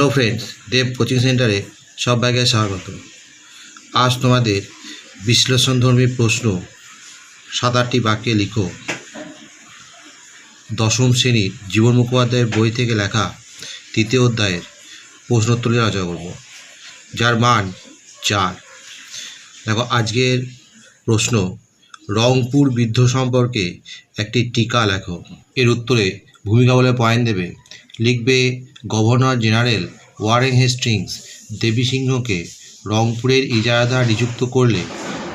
Hello friends দেব coaching সেন্টারে সবাইকে স্বাগত। আজ তোমাদের বিশ্লেষণধর্মী প্রশ্ন সাত আটটি বাক্যে লিখো। দশম শ্রেণির জীবন মুখোপাধ্যায়ের বই থেকে লেখা তৃতীয় অধ্যায়ের প্রশ্নোত্তর নিয়ে আলোচনা করব। যার মান চার। দেখো, আজকের প্রশ্ন, রংপুর বিদ্ধ সম্পর্কে একটি টিকা লেখো। এর উত্তরে ভূমিকা বলে পয়েন্ট দেবে। লিখবে governor general Warren Hastings Devi সিংহকে রংপুরের ইজারাদার নিযুক্ত করলে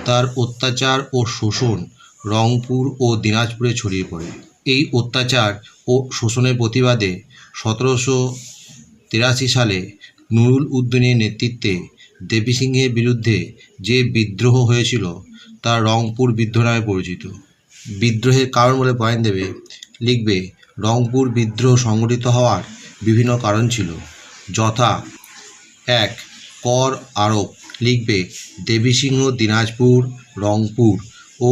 তার অত্যাচার ও শোষণ রংপুর ও দিনাজপুরে ছড়িয়ে পড়ে। এই অত্যাচার ও শোষণের প্রতিবাদে সতেরোশো তিরাশি সালে নুরুল উদ্দিনের নেতৃত্বে দেবী সিংহের বিরুদ্ধে যে বিদ্রোহ হয়েছিল তা রংপুর বিদ্রোহ নামে পরিচিত। বিদ্রোহের কারণ বলে পয়েন্ট দেবে, লিখবে রংপুর বিদ্রোহ সংগঠিত হওয়ার বিভিন্ন কারণ ছিল। যথা এক, কর আরোপ লিখবে দেবীসিংহ দিনাজপুর, রংপুর ও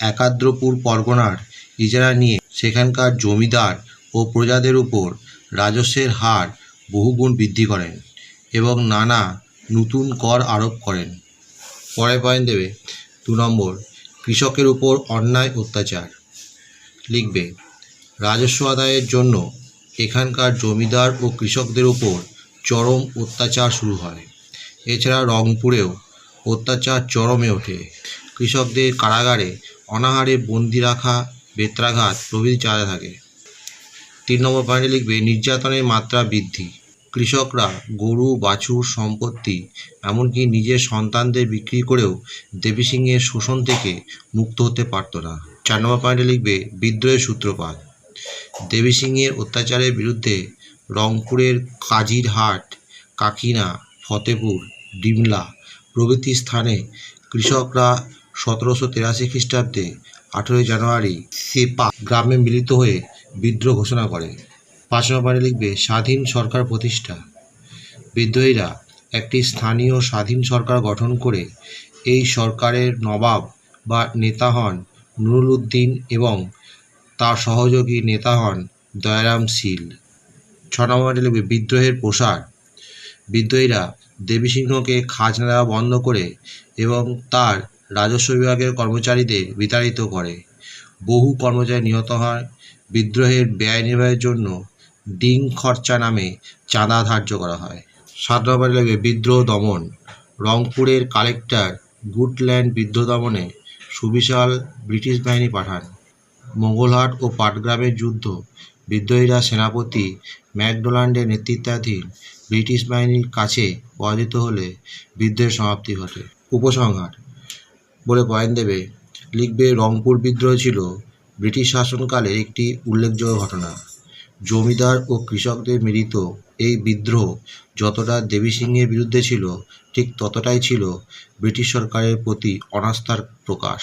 একাদ্রপুর পরগনার ইজারা নিয়ে সেখানকার জমিদার ও প্রজাদের উপর রাজস্বের হার বহুগুণ বৃদ্ধি করেন এবং নানা নতুন কর আরোপ করেন। পরে পয়েন্ট দেবে, দু নম্বর, কৃষকের উপর অন্যায় অত্যাচার লিখবে রাজস্ব আদায়ের জন্য এখানকার জমিদার ও কৃষকদের উপর চরম অত্যাচার শুরু হয়। এছাড়া রংপুরেও অত্যাচার চরমে ওঠে। কৃষকদের কারাগারে অনাহারে বন্দি রাখা বেত্রাঘাত প্রভৃতি চালাতে থাকে। তিন নম্বর পয়েন্টে লিখবে, নির্যাতনের মাত্রা বৃদ্ধি। কৃষকরা গরু, বাছুর, সম্পত্তি, এমনকি নিজের সন্তানদের বিক্রি করেও দেবী সিংহের শোষণ থেকে মুক্ত হতে পারত না। চার নম্বর পয়েন্টে লিখবে, বিদ্রোহের সূত্রপাত। দেবী সিংয়ের অত্যাচারের বিরুদ্ধে রংপুরের কাজিরহাট, কাকিনা, ফতেপুর, ডিমলা প্রভৃতি স্থানে কৃষকরা সতেরোশো তেরাশি খ্রিস্টাব্দে আঠেরোই জানুয়ারি সেপা গ্রামে মিলিত হয়ে বিদ্রোহ ঘোষণা করে। পাঁচ নম্বর লিখবে, স্বাধীন সরকার প্রতিষ্ঠা। বিদ্রোহীরা একটি স্থানীয় স্বাধীন সরকার গঠন করে এই সরকারের নবাব বা নেতা হন নুরুল উদ্দিন এবং তার সহযোগী নেতা হন দয়ারাম শীল। ছ নম্বরে লিখবে বিদ্রোহের প্রসার। বিদ্রোহীরা দেবী সিংহকে খাজনা দেওয়া বন্ধ করে এবং তার রাজস্ব বিভাগের কর্মচারীদের বিতাড়িত করে। বহু কর্মচারী নিহত হয়। বিদ্রোহের ব্যয় নির্বাহের জন্য ডিং খরচা নামে চাঁদা ধার্য করা হয়। সাত নম্বরে লাগবে বিদ্রোহ দমন। রংপুরের কালেক্টর গুডল্যান্ড বিদ্রোহ দমনে সুবিশাল ব্রিটিশ বাহিনী পাঠান। মোগলহাট ও পাটগ্রামের যুদ্ধ। বিদ্রোহীরা সেনাপতি ম্যাকডোনাল্ডের নেতৃত্বাধীন ব্রিটিশ বাহিনীর কাছে পরাজিত হলে বিদ্রোহের সমাপ্তি ঘটে। উপসংহার, বলে পয়েন্ট দেবে, লিখবে, রংপুর বিদ্রোহ ছিল ব্রিটিশ শাসনকালের একটি উল্লেখযোগ্য ঘটনা। জমিদার ও কৃষকদের মিলিত এই বিদ্রোহ যতটা দেবী সিংহের বিরুদ্ধে ছিল, ঠিক ততটাই ছিল ব্রিটিশ সরকারের প্রতি অনাস্থার প্রকাশ।